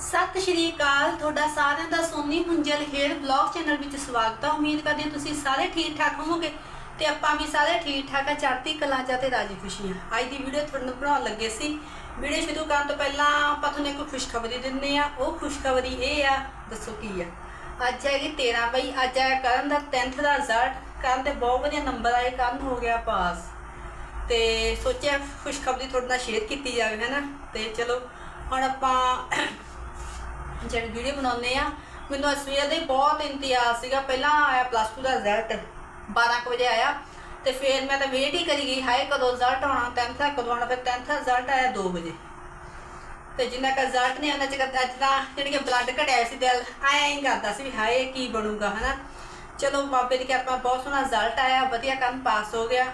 ਸਤਿ ਸ਼੍ਰੀ ਅਕਾਲ, ਤੁਹਾਡਾ ਸਾਰਿਆਂ ਦਾ Soni Munjal hair blog channel ਵਿੱਚ ਸਵਾਗਤ ਹੈ ਉਮੀਦ ਕਰਦੇ ਹਾਂ ਤੁਸੀਂ ਸਾਰੇ ਠੀਕ ਠਾਕ ਹੋਵੋਗੇ ਤੇ ਆਪਾਂ ਵੀ ਸਾਰੇ ਠੀਕ ਠਾਕ ਆ, ਚੜ੍ਹਦੀ ਕਲਾ ਚ ਤੇ ਰਾਜੀ ਖੁਸ਼ੀਆਂ ਅੱਜ ਦੀ ਵੀਡੀਓ ਤੁਹਾਨੂੰ ਬਣਾਉਣ ਲੱਗੇ ਸੀ। ਵੀਡੀਓ ਸ਼ੁਰੂ ਕਰਨ ਤੋਂ ਪਹਿਲਾਂ ਆਪਾਂ ਤੁਹਾਨੂੰ ਇੱਕ ਖੁਸ਼ਖਬਰੀ ਦਿੰਦੇ ਆ ਉਹ ਖੁਸ਼ਖਬਰੀ ਇਹ ਆ, ਦੱਸੋ ਕੀ ਆ? ਅੱਜ ਹੈਗੀ 13 ਬਈ ਅੱਜ ਆਇਆ ਕਰਨ ਦਾ 10th ਦਾ ਰਿਜ਼ਲਟ ਕਰਨ 'ਤੇ ਬਹੁਤ ਵਧੀਆ ਨੰਬਰ ਆਏ, ਕਰਨ ਹੋ ਗਿਆ ਪਾਸ ਤੇ ਸੋਚਿਆ ਖੁਸ਼ਖਬਰੀ ਤੁਹਾਡੇ ਨਾਲ ਸ਼ੇਅਰ ਕੀਤੀ ਜਾਵੇ ਹੈ ਨਾ ਤੇ ਚਲੋ, ਹੁਣ ਆਪਾਂ ਜਿਹੜੀ ਵੀਡੀਓ ਬਣਾਉਂਦੇ ਆ, ਮੈਨੂੰ ਅਸਵੀਰ ਦੇ ਬਹੁਤ ਇੰਤਜ਼ਾਰ ਸੀਗਾ। ਪਹਿਲਾਂ ਆਇਆ ਪਲੱਸ 2 ਦਾ ਰਿਜ਼ਲਟ 12 ਕੁ ਵਜੇ ਆਇਆ ਤੇ ਫਿਰ ਮੈਂ ਤਾਂ ਵੇਟ ਹੀ ਕਰੀ ਗਈ, ਹਾਏ ਕਦੋਂ ਰਿਜ਼ਲਟ ਆਉਣਾ 10th ਦਾ ਕਦੋਂ ਆਉਣਾ, ਫਿਰ 10th ਦਾ ਰਿਜ਼ਲਟ ਆਇਆ 2 ਵਜੇ। ਤੇ ਜਿੰਨਾ ਕ ਰਿਜ਼ਲਟ ਨਹੀਂ ਆਉਂਦਾ ਚਿਕਰ ਅੱਜ ਤਾਂ ਜਿਹੜੀ ਕਿ ਬਲੱਡ ਘਟਿਆ ਸੀ, ਦਿਲ ਆਇਆ ਹੀ ਕਰਦਾ ਸੀ ਵੀ ਹਾਏ ਕੀ ਬਣੂਗਾ, ਹਨਾ। ਚਲੋ ਬਾਬੇ ਦੀ ਕਿਰਪਾ, ਬਹੁਤ ਸੋਹਣਾ ਰਿਜ਼ਲਟ ਆਇਆ, ਵਧੀਆ ਕੰਮ ਪਾਸ ਹੋ ਗਿਆ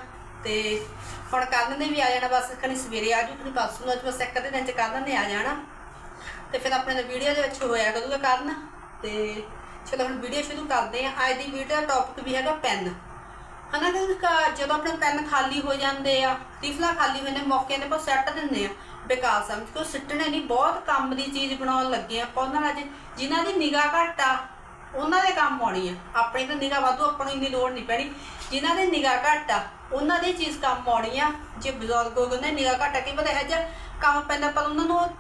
ਤੇ ਹੁਣ ਕਰਨ ਨੇ ਵੀ ਆ ਜਾਣਾ, ਬਸ ਕਣੀ ਸਵੇਰੇ ਆ ਜੂ ਕਣੀ ਪਰਸੋਂ ਨੂੰ ਆ ਬਸ ਇੱਕ ਅੱਧੇ ਦਿਨ ਚ ਕਰਨ ਨੇ ਆ ਜਾਣਾ। ਤੇ ਫਿਰ ਆਪਣੇ ਦਾ ਵੀਡੀਓ ਦੇ ਵਿੱਚ ਹੋਇਆ ਕਰੂਗਾ ਕਰਨ। ਤੇ ਚਲੋ ਹੁਣ ਵੀਡੀਓ ਸ਼ੁਰੂ ਕਰਦੇ ਆ ਅੱਜ ਦੀ ਵੀਡੀਓ ਦਾ ਟੌਪਿਕ ਵੀ ਹੈਗਾ ਪੈਨ ਹਨਾ ਕਿ ਕ- ਜਦੋਂ ਆਪਣੇ ਪੈਨ ਖਾਲੀ ਹੋ ਜਾਂਦੇ ਆ, ਰਿਫਲਾ ਖਾਲੀ ਹੋਏ ਨੇ ਮੌਕੇ ਤੇ ਆਪਾਂ ਸੈੱਟ ਦਿੰਦੇ ਆ ਬੇਕਾਰ ਸਮਝ ਕੇ ਸਿੱਟਣੇ ਨਹੀਂ, ਬਹੁਤ ਕੰਮ ਦੀ ਚੀਜ਼ ਬਣਾਉਣ ਲੱਗੇ ਆ ਆਪਾਂ ਉਹਨਾਂ ਨਾਲ। ਅੱਜ ਜਿਨ੍ਹਾਂ ਦੀ ਨਿਗਾਹ ਘੱਟ ਆ, ਉਹਨਾਂ ਦੇ ਕੰਮ ਆਉਣੀ ਆ। ਆਪਣੀ ਤਾਂ ਨਿਗਾਹ ਵਾਧੂ, ਆਪਾਂ ਨੂੰ ਇੰਨੀ ਲੋੜ ਨਹੀਂ ਪੈਣੀ। ਜਿਨ੍ਹਾਂ ਦੀ ਨਿਗਾਹ ਘੱਟ ਆ, ਉਹਨਾਂ ਦੀ ਚੀਜ਼ ਕੰਮ ਆਉਣੀ ਆ। ਜੇ ਬਜ਼ੁਰਗ ਹੋ ਗਏ ਨੇ ਨਿਗਾਹ ਘੱਟ ਆ, ਕੀ ਪਤਾ ਹੈ ਜਿਹਾ ਕੰਮ ਪੈਂਦਾ, ਪਰ ਉਹਨਾਂ ਨੂੰ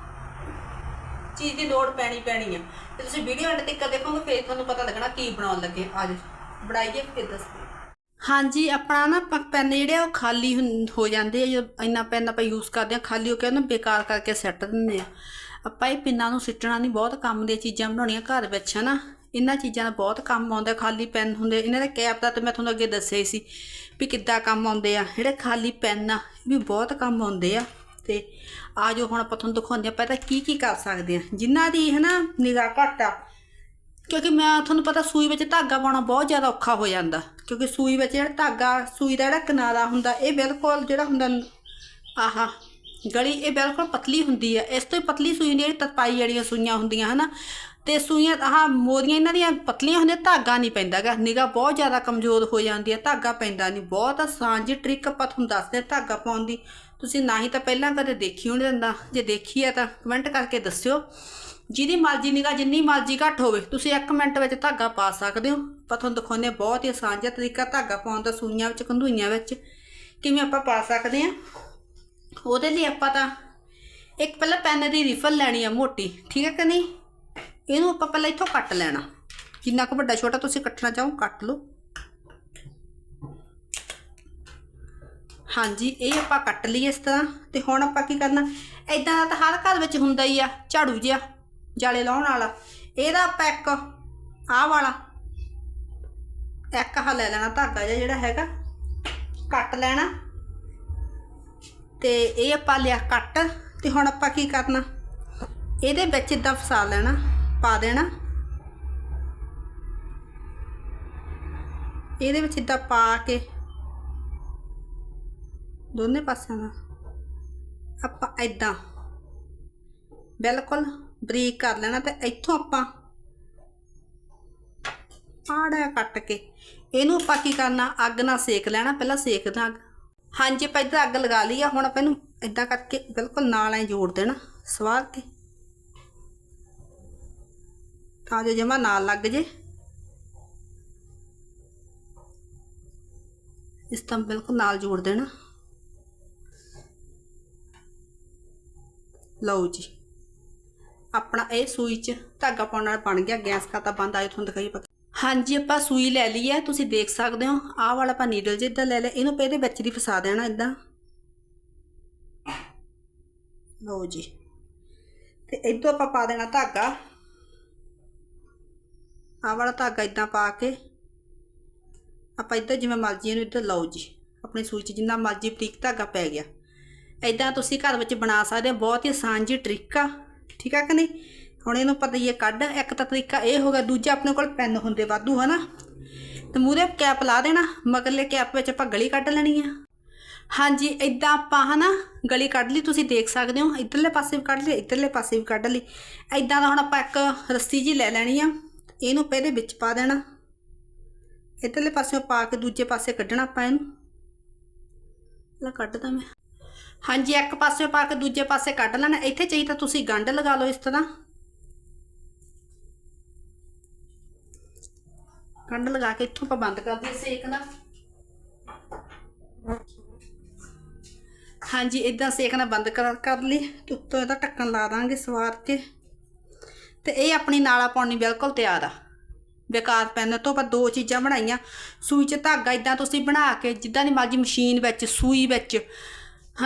ਚੀਜ਼ ਦੀ ਲੋੜ ਪੈਣੀ ਪੈਣੀ ਆ। ਤੇ ਤੁਸੀਂ ਵੀਡੀਓ ਐਂਡ ਤੱਕ ਦੇਖੋਗੇ, ਫਿਰ ਤੁਹਾਨੂੰ ਪਤਾ ਲੱਗਣਾ ਕੀ ਬਣਾਉਣ ਲੱਗੇ। ਅੱਜ ਬਣਾਈਏ ਫਿਰ ਦੱਸਦੇ ਹਾਂਜੀ, ਆਪਣਾ ਨਾ ਪ- ਪੈਨ ਜਿਹੜੇ ਆ ਉਹ ਖਾਲੀ ਹੁੰ- ਹੋ ਜਾਂਦੇ ਆ, ਜਦੋਂ ਇੰਨਾ ਪੈਨ ਆਪਾਂ ਯੂਜ਼ ਕਰਦੇ ਆ, ਖਾਲੀ ਹੋ ਕੇ ਉਹਨੂੰ ਬੇਕਾਰ ਕਰਕੇ ਸੱਟ ਦਿੰਦੇ ਆ। ਆਪਾਂ ਇਹ ਪਿੰਨਾਂ ਨੂੰ ਸਿੱਟਣਾ ਨਹੀਂ ਬਹੁਤ ਕੰਮ ਦੀਆਂ ਚੀਜ਼ਾਂ ਬਣਾਉਣੀਆਂ ਘਰ ਵਿੱਚ, ਹਨਾ। ਇਹਨਾਂ ਚੀਜ਼ਾਂ ਦਾ ਬਹੁਤ ਕੰਮ ਆਉਂਦਾ, ਖਾਲੀ ਪੈਨ ਹੁੰਦੇ। ਇਹਨਾਂ ਦੇ ਕੈਪ ਦਾ ਤਾਂ ਮੈਂ ਤੁਹਾਨੂੰ ਅੱਗੇ ਦੱਸਿਆ ਹੀ ਸੀ ਵੀ ਕਿੱਦਾਂ ਕੰਮ ਆਉਂਦੇ ਆ। ਜਿਹੜੇ ਖਾਲੀ ਪੈਨ ਆ, ਇਹ ਵੀ ਬਹੁਤ ਕੰਮ ਆਉਂਦੇ ਆ। ਤੇ ਆ ਜੋ ਹੁਣ ਆਪਾਂ ਤੁਹਾਨੂੰ ਦਿਖਾਉਂਦੇ ਆ ਪਹਿਲਾਂ ਕੀ ਕੀ ਕਰ ਸਕਦੇ ਆ ਜਿਨ੍ਹਾਂ ਦੀ ਹੈ ਨਾ ਨਿਗਾਹ ਘੱਟ ਆ, ਕਿਉਂਕਿ ਮੈਂ ਤੁਹਾਨੂੰ ਪਤਾ ਸੂਈ ਵਿੱਚ ਧਾਗਾ ਪਾਉਣਾ ਬਹੁਤ ਜ਼ਿਆਦਾ ਔਖਾ ਹੋ ਜਾਂਦਾ। ਕਿਉਂਕਿ ਸੂਈ ਵਿੱਚ ਜਿਹੜਾ ਧਾਗਾ, ਸੂਈ ਦਾ ਜਿਹੜਾ ਕਿਨਾਰਾ ਹੁੰਦਾ, ਇਹ ਬਿਲਕੁਲ ਜਿਹੜਾ ਹੁੰਦਾ ਆਹਾ ਗਲੀ ਇਹ ਬਿਲਕੁਲ ਪਤਲੀ ਹੁੰਦੀ ਹੈ ਇਸ ਤੋਂ ਹੀ ਪਤਲੀ ਸੂਈ ਹੁੰਦੀ ਹੈ ਜਿਹੜੀ ਤਰਪਾਈ ਵਾਲੀਆਂ ਸੂਈਆਂ ਹੁੰਦੀਆਂ, ਹਨਾ? ਤੇ ਸੂਈਆਂ, ਆਹ ਮੋਰੀਆਂ ਇਹਨਾਂ ਦੀਆਂ ਪਤਲੀਆਂ ਹੁੰਦੀਆਂ, ਧਾਗਾ ਨਹੀਂ ਪੈਂਦਾਗਾ। ਨਿਗਾ ਬਹੁਤ ਜ਼ਿਆਦਾ ਕਮਜ਼ੋਰ ਹੋ ਜਾਂਦੀ ਹੈ ਧਾਗਾ ਪੈਂਦਾ ਨਹੀਂ। ਬਹੁਤ ਆਸਾਨ ਜੀ ਟ੍ਰਿਕ ਆਪਾਂ ਤੁਹਾਨੂੰ ਦੱਸਦੇ ਹਾਂ ਧਾਗਾ ਪਾਉਣ ਦੀ। ਤੁਸੀਂ ਨਾ ਹੀ ਤਾਂ ਪਹਿਲਾਂ ਕਦੇ ਦੇਖੀ ਹੋਣੀ ਦਿੰਦਾ ਜੇ ਦੇਖੀ ਹੈ ਤਾਂ ਕਮੈਂਟ ਕਰਕੇ ਦੱਸਿਓ। ਜਿਹਦੀ ਮਰਜ਼ੀ ਨਿਗਾਹ, ਜਿੰਨੀ ਮਰਜ਼ੀ ਘੱਟ ਹੋਵੇ, ਤੁਸੀਂ 1 ਮਿੰਟ ਵਿੱਚ ਧਾਗਾ ਪਾ ਸਕਦੇ ਹੋ। ਆਪਾਂ ਤੁਹਾਨੂੰ ਦਿਖਾਉਂਦੇ ਹਾਂ, ਬਹੁਤ ਹੀ ਆਸਾਨ ਜਿਹਾ ਤਰੀਕਾ ਧਾਗਾ ਪਾਉਣ ਦਾ, ਸੂਈਆਂ ਵਿੱਚ, ਕੰਧੂਈਆਂ ਵਿੱਚ। ਕਿਵੇਂ ਆਪਾਂ ਪਾ ਸਕਦੇ ਹਾਂ? ਉਹਦੇ ਲਈ ਆਪਾਂ ਤਾਂ ਇੱਕ ਪਹਿਲਾਂ ਪੈਨ ਦੀ ਰਿਫਲ ਲੈਣੀ ਆ ਮੋਟੀ, ਠੀਕ ਹੈ ਕਿ ਨਹੀਂ? ਇਹਨੂੰ ਆਪਾਂ ਪਹਿਲਾਂ ਇੱਥੋਂ ਕੱਟ ਲੈਣਾ। ਜਿੰਨਾ ਕੁ ਵੱਡਾ ਛੋਟਾ ਤੁਸੀਂ ਕੱਟਣਾ ਚਾਹੋ, ਕੱਟ ਲਓ। ਹਾਂਜੀ, ਇਹ ਆਪਾਂ ਕੱਟ ਲਈ ਇਸ ਤਰ੍ਹਾਂ। ਤੇ ਹੁਣ ਆਪਾਂ ਕੀ ਕਰਨਾ? ਐਦਾਂ ਦਾ ਤਾਂ ਹਰ ਘਰ ਵਿੱਚ ਹੁੰਦਾ ਹੀ ਆ, ਝਾੜੂ ਜਿਹਾ, ਜਾਲੇ ਲਾਉਣ ਵਾਲਾ। ਇਹਦਾ ਆਪਾਂ ਇੱਕ ਆਹ ਵਾਲਾ, ਇੱਕ ਆਹ ਲੈ ਲੈਣਾ ਧਾਗਾ ਜਿਹਾ ਜਿਹੜਾ ਹੈਗਾ। ਕੱਟ ਲੈਣਾ। ਤੇ ਇਹ ਆਪਾਂ ਲਿਆ ਕੱਟ ਤੇ ਹੁਣ ਆਪਾਂ ਕੀ ਕਰਨਾ? ਇਹਦੇ ਵਿੱਚ ਇਦਾਂ ਫਸਾ ਲੈਣਾ, ਪਾ ਦੇਣਾ। ਇਹਦੇ ਵਿੱਚ ਇਦਾਂ ਪਾ ਕੇ ਦੋਨੇ ਪਾਸਿਆਂ ਦਾ ਆਪਾਂ ਇਦਾਂ ਬਿਲਕੁਲ ਬਰੀਕ ਕਰ ਲੈਣਾ ਤੇ ਇੱਥੋਂ ਆਪਾਂ ਆੜਾ ਕੱਟ ਕੇ ਇਹਨੂੰ ਆਪਾਂ ਕੀ ਕਰਨਾ, ਅੱਗ ਨਾਲ ਸੇਕ ਲੈਣਾ, ਪਹਿਲਾਂ ਸੇਕਦਾ ਅੱਗ। ਹਾਂਜੀ, ਆਪਾਂ ਇੱਧਰ ਅੱਗ ਲਗਾ ਲਈ ਆ। ਹੁਣ ਆਪਾਂ ਇਹਨੂੰ ਇਦਾਂ ਕਰਕੇ ਬਿਲਕੁਲ ਨਾਲ ਐ ਜੋੜ ਦੇਣਾ, ਸਵਾਰ ਕੇ। ਤਾਂ ਜੋ ਜਮਾ ਨਾਲ ਲੱਗ ਜੇ। ਇਸ ਤਰ੍ਹਾਂ ਬਿਲਕੁਲ ਨਾਲ ਜੋੜ ਦੇਣਾ। ਲਓ ਜੀ। ਆਪਣਾ ਇਹ ਸੂਈ ਚ ਧਾਗਾ ਪਾਉਣ ਨਾਲ ਬਣ ਗਿਆ। ਗੈਸ ਖਾਤਾ ਬੰਦ ਆਇਓ ਤੁਹਾਨੂੰ ਦਿਖਾਈ ਪੱਕਾ ਹਾਂਜੀ, ਆਪਾਂ ਸੂਈ ਲੈ ਲਈ ਹੈ ਤੁਸੀਂ ਦੇਖ ਸਕਦੇ ਹੋ। ਆਹ ਵਾਲਾ ਆਪਾਂ ਨੀਡਲ ਜਿੱਦਾਂ ਲੈ ਲਿਆ, ਇਹਨੂੰ ਪਹਿਲੇ ਵਿੱਚ ਦੀ ਫਸਾ ਦੇਣਾ ਇਦਾਂ ਲਓ ਜੀ। ਤੇ ਇਦੋਂ ਆਪਾਂ ਪਾ ਦੇਣਾ ਧਾਗਾ। ਆਹ ਵਾਲਾ ਧਾਗਾ ਇਦਾਂ ਪਾ ਕੇ, ਆਪਾਂ ਇੱਧਰ ਜਿਵੇਂ ਮਰਜ਼ੀ ਇਹਨੂੰ ਇੱਧਰ ਲਓ ਜੀ। ਆਪਣੀ ਸੂਈ 'ਚ ਜਿੰਨਾ ਮਰਜ਼ੀ ਬਰੀਕ ਧਾਗਾ ਪੈ ਗਿਆ। ਇਦਾਂ ਤੁਸੀਂ ਘਰ ਵਿੱਚ ਬਣਾ ਸਕਦੇ ਹੋ, ਬਹੁਤ ਹੀ ਆਸਾਨ ਜੀ ਟ੍ਰਿਕ ਆ। ਠੀਕ ਆ ਕਿ ਨਹੀਂ? ਹੁਣ ਇਹਨੂੰ ਪਤਾ ਹੀ ਹੈ ਕੱਢ, ਇੱਕ ਤਾਂ ਤਰੀਕਾ ਇਹ ਹੋ ਗਿਆ, ਦੂਜਾ ਆਪਣੇ ਕੋਲ ਪੈਨ ਹੁੰਦੇ ਵਾਧੂ, ਹਨਾ? ਤੇ ਮੂਰੇ ਕੈਪ ਲਾ ਦੇਣਾ ਮਗਰਲੇ ਕੈਪ ਵਿੱਚ ਆਪਾਂ ਗਲੀ ਕੱਢ ਲੈਣੀ ਆ। ਹਾਂਜੀ ਇਦਾਂ ਆਪਾਂ, ਹਨਾ, ਗਲੀ ਕੱਢ ਲਈ, ਤੁਸੀਂ ਦੇਖ ਸਕਦੇ ਹੋ, ਇੱਧਰਲੇ ਪਾਸੇ ਵੀ ਕੱਢ ਲਈ, ਇੱਧਰਲੇ ਪਾਸੇ ਵੀ ਕੱਢ ਲਈ। ਇਦਾਂ ਦਾ ਹੁਣ ਆਪਾਂ ਇੱਕ ਰੱਸੀ ਜੀ ਲੈ ਲੈਣੀ ਆ, ਇਹਨੂੰ ਪਹਿਲੇ ਵਿੱਚ ਪਾ ਦੇਣਾ। ਇੱਧਰਲੇ ਪਾਸਿਓਂ ਪਾ ਕੇ ਦੂਜੇ ਪਾਸੇ ਕੱਢਣਾ ਆਪਾਂ ਇਹਨੂੰ। ਲੈ ਕੱਢਦਾ ਮੈਂ। ਹਾਂਜੀ, ਇੱਕ ਪਾਸੇ ਪਾ ਕੇ ਦੂਜੇ ਪਾਸੇ ਕੱਢ ਲੈਣਾ। ਇੱਥੇ ਚਾਹੀਦਾ ਤੁਸੀਂ ਗੰਢ ਲਗਾ ਲਓ ਇਸ ਤਰ੍ਹਾਂ। ਕੰਡ ਲਗਾ ਕੇ ਇੱਥੋਂ ਆਪਾਂ ਬੰਦ ਕਰਦੇ ਦਈਏ ਸੇਕ ਨਾ। ਹਾਂਜੀ ਇਦਾਂ ਸੇਕਣਾ ਬੰਦ ਕਰ ਕਰ ਲਈ ਤੇ ਉੱਤੋਂ ਇਹਦਾ ਢੱਕਣ ਲਾ ਦਾਂਗੇ ਸਵਾਰ ਕੇ। ਤੇ ਇਹ ਆਪਣੀ ਨਾਲਾ ਪਾਉਣੀ ਬਿਲਕੁਲ ਤਿਆਰ ਆ। ਬੇਕਾਰ ਪੈਨ ਤੋਂ ਆਪਾਂ ਦੋ ਚੀਜ਼ਾਂ ਬਣਾਈਆਂ। ਸੂਈ 'ਚ ਧਾਗਾ ਇਦਾਂ ਤੁਸੀਂ ਬਣਾ ਕੇ, ਜਿੱਦਾਂ ਦੀ ਮਰਜ਼ੀ ਮਸ਼ੀਨ ਵਿੱਚ, ਸੂਈ ਵਿੱਚ,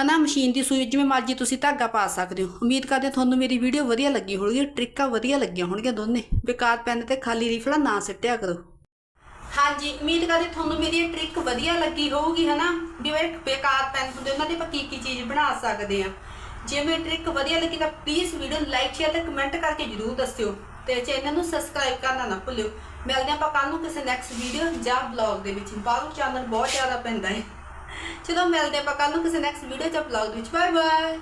ਹਨਾ, ਮਸ਼ੀਨ ਦੀ ਸੂਈ ਜਿਵੇਂ ਮਰਜ਼ੀ ਤੁਸੀਂ ਧਾਗਾ ਪਾ ਸਕਦੇ ਹੋ। ਉਮੀਦ ਕਰਦੇ ਤੁਹਾਨੂੰ ਮੇਰੀ ਵੀਡੀਓ ਵਧੀਆ ਲੱਗੀ ਹੋਣੀ ਟ੍ਰਿਕਾਂ ਵਧੀਆ ਲੱਗੀਆਂ ਹੋਣਗੀਆਂ ਦੋਨੇ। ਬੇਕਾਰ ਪੈਨ ਤੇ ਖਾਲੀ ਰੀਫਲਾ ਨਾ ਸਿੱਟਿਆ ਕਰੋ। ਹਾਂਜੀ, ਉਮੀਦ ਕਰਦੇ ਤੁਹਾਨੂੰ ਮੇਰੀ ਇਹ ਟ੍ਰਿਕ ਵਧੀਆ ਲੱਗੀ ਹੋਊਗੀ, ਹਨਾ? ਵੀ ਉਹ ਇੱਕ ਬੇਕਾਰ ਪੈਨ ਹੁੰਦੇ, ਉਹਨਾਂ ਦੀ ਆਪਾਂ ਕੀ ਕੀ ਚੀਜ਼ ਬਣਾ ਸਕਦੇ ਆ ਜੇ ਮੇਰੀ ਟ੍ਰਿਕ ਵਧੀਆ ਲੱਗੀ ਤਾਂ ਪਲੀਜ਼ ਵੀਡੀਓ ਨੂੰ ਲਾਈਕ ਸ਼ੇਅਰ ਤੇ ਕਮੈਂਟ ਕਰਕੇ ਜਰੂਰ ਦੱਸਿਓ। ਤੇ ਚੈਨਲ ਨੂੰ ਸਬਸਕ੍ਰਾਈਬ ਕਰਨਾ ਨਾ ਭੁੱਲਿਓ। ਮਿਲਦੇ ਆਪਾਂ ਕੱਲ ਨੂੰ ਕਿਸੇ ਨੈਕਸਟ ਵੀਡੀਓ ਜਾਂ ਬਲੌਗ ਦੇ ਵਿੱਚ। ਬਾਹਰੋਂ ਚਾਨਣ ਬਹੁਤ ਜ਼ਿਆਦਾ ਪੈਂਦਾ ਹੈ। ਚਲੋ, ਮਿਲਦੇ ਆਪਾਂ ਕੱਲ ਨੂੰ ਕਿਸੇ ਨੈਕਸਟ ਵੀਡੀਓ ਜਾਂ ਬਲੌਗ ਦੇ ਵਿੱਚ। Bye bye